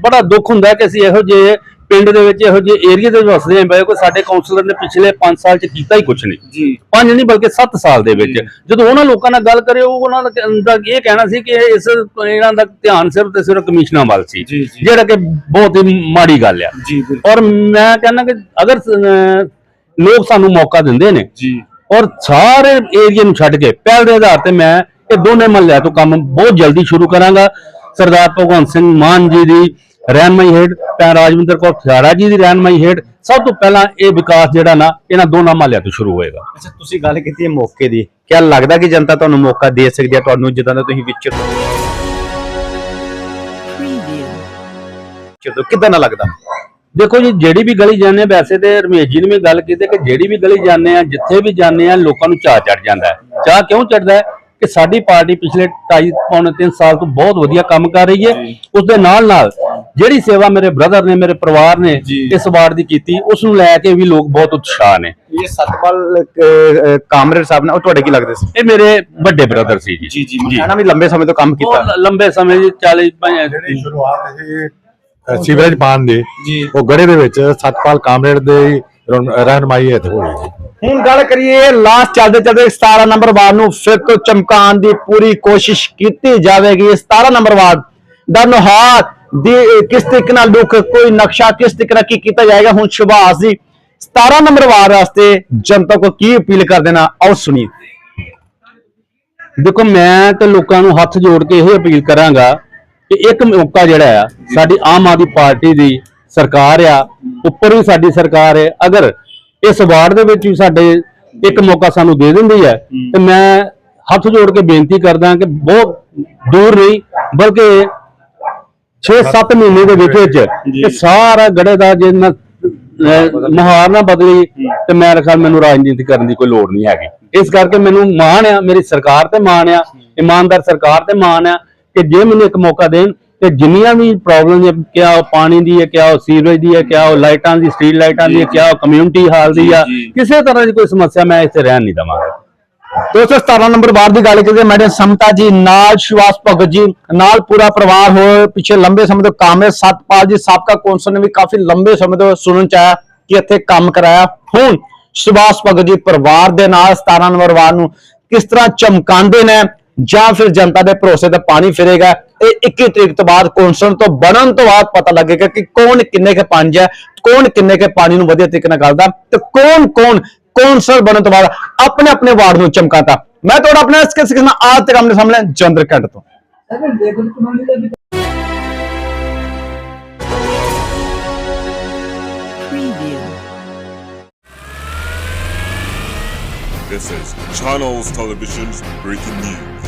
ਬੜਾ ਦੁੱਖ ਹੁੰਦਾ ਕਿ ਅਸੀਂ ਇਹੋ ਜਿਹੇ ਪਿੰਡ ਦੇ ਵਿੱਚ ਇਹੋ ਜਿਹੇ ਏਰੀਆ ਦੇ ਵਿੱਚ ਵਸਦੇ ਹਾਂ ਬਈ ਕੋਈ ਸਾਡੇ ਕਾਉਂਸਲਰ ਨੇ ਪਿਛਲੇ 5 ਸਾਲ ਚ ਕੀਤਾ ਹੀ ਕੁਝ ਨਹੀਂ। ਜੀ। 5 ਨਹੀਂ ਬਲਕਿ 7 ਸਾਲ ਦੇ ਵਿੱਚ। ਜਦੋਂ ਉਹਨਾਂ ਲੋਕਾਂ ਨਾਲ ਗੱਲ ਕਰੇ ਉਹ ਉਹਨਾਂ ਦਾ ਇਹ ਕਹਿਣਾ ਸੀ ਕਿ ਇਸ ਇਹਨਾਂ ਦਾ ਧਿਆਨ ਸਿਰਫ ਤੇ ਸਿਰਫ ਕਮਿਸ਼ਨਾਂ ਵੱਲ ਸੀ ਜਿਹੜਾ ਕਿ ਬਹੁਤ ਹੀ ਮਾੜੀ ਗੱਲ ਆ। ਔਰ ਮੈਂ ਕਹਿੰਦਾ ਕਿ ਅਗਰ ਲੋਕ ਸਾਨੂੰ ਮੌਕਾ ਦਿੰਦੇ ਨੇ ਜੀ। ਔਰ ਸਾਰੇ ਏਰੀਆ ਨੂੰ ਛੱਡ ਕੇ ਪਹਿਲ ਦੇ ਆਧਾਰ ਤੇ ਮੈਂ ਇਹ ਦੋਨੇ ਮਹੱਲਿਆਂ ਤੋਂ ਕੰਮ ਬਹੁਤ ਜਲਦੀ ਸ਼ੁਰੂ ਕਰਾਂਗਾ। ਸਰਦਾਰ ਭਗਵੰਤ ਸਿੰਘ ਮਾਨ ਜੀ ਦੀ ਰਹਿਨਮਾਈ ਹੇਠ ਭੈਣ ਰਾਜਵਿੰਦਰ ਕੌਰ ਖਿਆੜਾ ਜੀ ਦੀ ਰਹਿਨਮਾਈ ਹੇਠ ਸਭ ਤੋਂ ਪਹਿਲਾਂ ਇਹ ਵਿਕਾਸ ਜਿਹੜਾ ਨਾ ਇਹਨਾਂ ਦੋਨਾਂ ਮਹੱਲਿਆਂ ਤੋਂ ਸ਼ੁਰੂ ਹੋਏਗਾ। ਅੱਛਾ ਤੁਸੀਂ ਗੱਲ ਕੀਤੀ ਹੈ ਮੌਕੇ ਦੀ। ਕਿਆ ਲੱਗਦਾ ਕਿ ਜਨਤਾ ਤੁਹਾਨੂੰ ਮੌਕਾ ਦੇ ਸਕਦੀ ਹੈ ਤੁਹਾਨੂੰ ਜਿੱਦਾਂ ਦਾ ਤੁਸੀਂ ਵਿਚਰ ਜਦੋਂ ਕਿਦਾਂ ਨਾ ਲੱਗਦਾ? ਦੇਖੋ ਜੀ ਜਿਹੜੀ ਵੀ ਗਲੀ ਜਾਂਦੇ ਆ ਵੈਸੇ ਤੇ ਰਮੇਸ਼ ਜੀ ਨੇ ਵੀ ਗੱਲ ਕੀਤੀ ਕਿ ਜਿਹੜੀ ਵੀ ਗਲੀ ਜਾਂਦੇ ਆ ਜਿੱਥੇ ਵੀ ਜਾਂਦੇ ਆ ਲੋਕਾਂ ਨੂੰ ਚਾਹ ਚੜ ਜਾਂਦਾ ਹੈ। ਚਾਹ ਕਿਉਂ ਚੜਦਾ ਹੈ? ਕਿ ਸਾਡੀ ਪਾਰਟੀ ਪਿਛਲੇ 2.5 ਪੌਣੇ 3 ਸਾਲ ਤੋਂ ਬਹੁਤ ਵਧੀਆ ਕੰਮ ਕਰ ਰਹੀ ਹੈ। ਉਸ ਦੇ ਨਾਲ ਨਾਲ ਜਿਹੜੀ ਸੇਵਾ ਮੇਰੇ ਬ੍ਰਦਰ ਨੇ ਮੇਰੇ ਪਰਿਵਾਰ ਨੇ ਇਸ ਵਾਰਡ ਦੀ ਕੀਤੀ ਉਸ ਨੂੰ ਲੈ ਕੇ ਵੀ ਲੋਕ ਬਹੁਤ ਉਤਸ਼ਾਹ ਨੇ। ਇਹ ਸਤਪਾਲ ਕਾਮਰੇਡ ਸਾਹਿਬ ਨੇ ਉਹ ਤੁਹਾਡੇ ਕੀ ਲੱਗਦੇ ਸੀ? ਇਹ ਮੇਰੇ ਵੱਡੇ ਬ੍ਰਦਰ ਸੀ ਜੀ। ਜੀ ਜੀ ਇਹਨਾਂ ਵੀ ਲੰਬੇ ਸਮੇਂ ਤੋਂ ਕੰਮ ਕੀਤਾ। ਲੰਬੇ ਸਮੇਂ ਜੀ 40 ਜਿਹੜੀ ਸ਼ੁਰੂਆਤ ਇਹ ਸੀਵਰੇਜ ਪਾਣ ਦੀ ਉਹ ਗੜੇ ਦੇ ਵਿੱਚ ਸਤਪਾਲ ਕਾਮਰੇਡ ਦੇ ਰਹਿਨ- ਰਹਿਨਮਾਈ ਹੇਠ ਹੋਈ ਜੀ ਹੁਣ ਗੱਲ ਕਰੀਏ ਲਾਸਟ ਚੱਲਦੇ ਚੱਲਦੇ 17 ਨੰਬਰ ਵਾਰਡ ਨੂੰ, ਫਿਰ ਤੋਂ ਚਮਕਾਉਣ ਦੀ ਪੂਰੀ ਕੋਸ਼ਿਸ਼ ਕੀਤੀ ਜਾਵੇਗੀ। 17 ਨੰਬਰ ਵਾਰਡ ਦਾ ਨੁਹਾਰ ਦੀ ਕਿਸ ਤਰੀਕੇ ਨਾਲ ਲੁੱਕ ਕੋਈ ਨਕਸ਼ਾ ਕਿਸ ਤਰੀਕੇ ਨਾਲ ਕੀ ਕੀਤਾ ਜਾਏਗਾ? ਹੁਣ ਸ਼ੁਭਾਸ ਜੀ 17 ਨੰਬਰ ਵਾਰਡ ਵਾਸਤੇ ਜਨਤਾ ਕੋ ਕੀ ਅਪੀਲ ਕਰ ਦੇਣਾ? ਆਓ ਸੁਣੀਏ। ਦੇਖੋ, ਮੈਂ ਤੇ ਲੋਕਾਂ ਨੂੰ ਹੱਥ ਜੋੜ ਕੇ ਇਹ ਅਪੀਲ ਕਰਾਂਗਾ ਕਿ ਇੱਕ ਮੌਕਾ ਜਿਹੜਾ ਆ, ਸਾਡੀ ਆਮ ਆਦਮੀ ਪਾਰਟੀ ਦੀ ਸਰਕਾਰ ਆ, ਉੱਪਰ ਵੀ ਸਾਡੀ ਸਰਕਾਰ ਹੈ। ਅਗਰ ਇਸ ਵਾਰਡ ਦੇ ਵਿੱਚ ਵੀ ਸਾਡੇ ਇੱਕ ਮੌਕਾ ਸਾਨੂੰ ਦੇ ਦਿੰਦੀ ਹੈ। ਤੇ ਮੈਂ ਹੱਥ ਜੋੜ ਕੇ ਬੇਨਤੀ ਕਰਦਾ ਕਿ ਬਹੁਤ ਦੂਰ ਨਹੀਂ ਬਲਕਿ 6-7 ਮਹੀਨੇ ਦੇ ਵਿੱਚ ਵਿੱਚ ਇਹ ਸਾਰਾ ਗੜੇ ਦਾ ਜੇ ਅਹ ਮੁਹਾਰ ਨਾ ਬਦਲੀ ਤੇ ਮੈਂ ਖਿਆਲ ਮੈਨੂੰ ਰਾਜਨੀਤੀ ਕਰਨ ਦੀ ਕੋਈ ਲੋੜ ਨਹੀਂ ਹੈਗੀ। ਇਸ ਕਰਕੇ ਮੈਨੂੰ ਮਾਣ ਆ ਮੇਰੀ ਸਰਕਾਰ ਤੇ ਮਾਣ ਆ ਇਮਾਨਦਾਰ ਸਰਕਾਰ ਤੇ ਮਾਣ ਆ ਕਿ ਜੇ ਮੈਨੂੰ ਇੱਕ ਮੌਕਾ ਦੇਣ ਤੇ ਜਿੰਨੀਆਂ ਵੀ ਪ੍ਰੋਬਲਮ ਹੈ ਕਿਆ ਉਹ ਪਾਣੀ ਦੀ ਹੈ ਕਿਆ ਉਹ ਸੀਵਰੇਜ ਦੀ ਹੈ ਕਿਆ ਉਹ ਲਾਈਟਾਂ ਦੀ ਸਟਰੀਟ ਲਾਈਟਾਂ ਦੀ ਹੈ ਕਿਆ ਉਹ ਕਮਿਊਨਿਟੀ ਹਾਲ ਦੀ ਆ ਕਿਸੇ ਤਰ੍ਹਾਂ ਦੀ ਕੋਈ ਸਮੱਸਿਆ ਮੈਂ ਇੱਥੇ ਰਹਿਣ ਨਹੀਂ ਦਵਾਂਗਾ। 217 ਨੰਬਰ ਵਾਰਡ ਦੀ ਗੱਲ ਕਰੀਏ ਮੈਡਮ ਸਮਤਾ ਜੀ ਨਾਲ ਸ਼ਿਵਾਸ ਭਗਤ ਜੀ ਨਾਲ ਪੂਰਾ ਪਰਿਵਾਰ ਹੋ ਪਿੱਛੇ ਲੰਬੇ ਸਮੇਂ ਤੋਂ ਕੰਮ ਹੈ। ਸਤਪਾਲ ਜੀ ਸਾਬਕਾ ਕੌਂਸਲ ਨੇ ਵੀ ਕਾਫੀ ਲੰਬੇ ਸਮੇਂ ਤੋਂ ਸੁਣਨ ਚ ਆਇਆ ਕਿ ਇੱਥੇ ਕੰਮ ਕਰਾਇਆ। ਹੁਣ ਸ਼ਿਵਾਸ ਭਗਤ ਜੀ ਪਰਿਵਾਰ ਦੇ ਨਾਲ 17 ਨੰਬਰ ਵਾਰਡ ਨੂੰ ਕਿਸ ਤਰ੍ਹਾਂ ਚਮਕਾਉਂਦੇ ਨੇ ਜਾਂ ਫਿਰ ਜਨਤਾ ਦੇ ਭਰੋਸੇ ਤੇ ਪਾਣੀ ਫਿਰੇਗਾ ਇਹ 21 ਤਰੀਕ ਤੋਂ ਬਾਅਦ ਕੌਂਸਲ ਤੋਂ ਬਣਨ ਤੋਂ ਬਾਅਦ ਪਤਾ ਲੱਗੇਗਾ ਕਿ ਕੌਣ ਕਿੰਨੇ ਕੇ ਪੰਜ ਹੈ ਕੌਣ ਕਿੰਨੇ ਕੇ ਪਾਣੀ ਨੂੰ ਵਧੀਆ ਤਰੀਕੇ ਨਾਲ ਕਰਦਾ ਤੇ ਕੌਣ ਕੌਣ ਕੌਂਸਲ ਬਣਨ ਤੋਂ ਬਾਅਦ ਆਪਣੇ ਆਪਣੇ ਵਾਰਡ ਨੂੰ ਚਮਕਾਤਾ ਮੈਂ ਤੁਹਾਡਾ ਆਪਣਾ ਇਸ ਕਿਸੇ ਨਾਲ ਆਜ ਤੱਕ ਆਪਣੇ ਸਾਹਮਣੇ ਚੰਦਰ ਕੱਟ ਤੋਂ. This is Channels Television's breaking news.